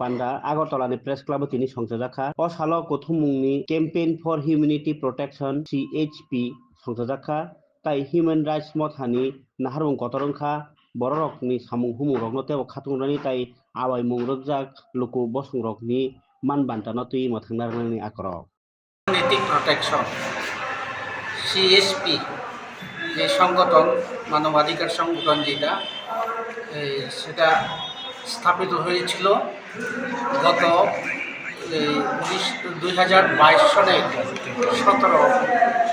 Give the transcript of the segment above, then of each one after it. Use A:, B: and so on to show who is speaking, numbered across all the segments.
A: panda agartala ni press club tini songchajaka o salo kothumungni campaign for humanity protection chp songchajaka tai human rights mothani naharung kotorongkha borok ni samung humung rok no tebo khatungrani tai abai mung rokjak luku bosong rok ni man banta no tui mo thangna ni akrok
B: community protection যে সংগঠন, মানবাধিকার সংগঠন যেটা সেটা স্থাপিত হয়েছিল গত উনিশ, দুই হাজার বাইশ সনের সতেরো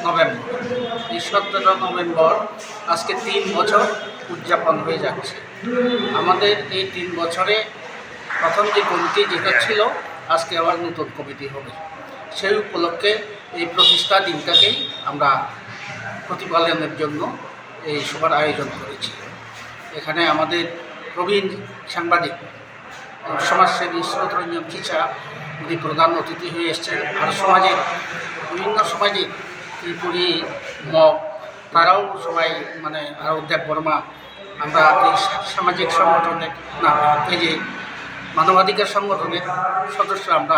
B: নভেম্বর। এই সতেরো নভেম্বর আজকে তিন বছর উদযাপন হয়ে যাচ্ছে। আমাদের এই তিন বছরে প্রথম যে কমিটি যেটা ছিল, আজকে আবার নতুন কমিটি হবে। সেই উপলক্ষে এই প্রতিষ্ঠা দিনটাকেই আমরা প্রতিপালনের জন্য এই সভার আয়োজন করেছি। এখানে আমাদের প্রবীণ সাংবাদিক, সমাজসেবী স্রোতরঞ্জন চিচা উনি প্রধান অতিথি হয়ে এসেছেন। আর সমাজের বিভিন্ন সমাজের ত্রিপুরী মগ, তারাও সবাই মানে আরও দেব বর্মা আমরা এই সামাজিক সংগঠনের না এই যে মানবাধিকার সংগঠনের সদস্য আমরা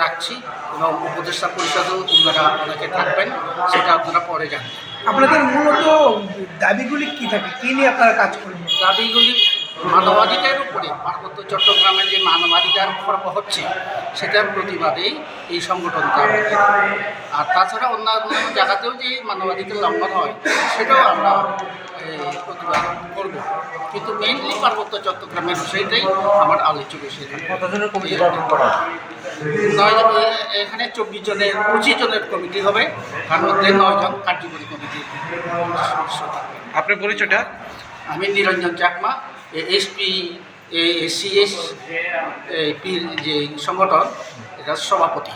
B: রাখছি এবং উপদেষ্টা পরিষদেও তোমরা অনেকে থাকবেন, সেটা আপনারা পরে জানবেন।
C: আপনাদের মূলত দাবিগুলি কি থাকে? কি নিয়ে আপনারা কাজ করেন?
B: দাবিগুলি মানবাধিকারের উপরে পার্বত্য চট্টগ্রামে যে মানবাধিকার খর্ব হচ্ছে সেটার প্রতিবাদেই এই সংগঠনটা আর তাছাড়া অন্যান্য জায়গাতেও যে মানবাধিকার লঙ্ঘন হয় সেটাও আমরা প্রতিবাদ করব। কিন্তু মেইনলি পার্বত্য চট্টগ্রামের বিষয়টাই আমার আলোচ্য বিষয়।
D: কতজনের কমিটি গঠন করা
B: নয় এখানে চব্বিশ জনের পঁচিশ জনের কমিটি হবে। তার মধ্যে নয় জন কার্যকরী কমিটি
D: আপনার পরিচয়টা?
B: আমি নিরঞ্জন চাকমা এসপি সিএস পির যে সংগঠন এটার সভাপতি।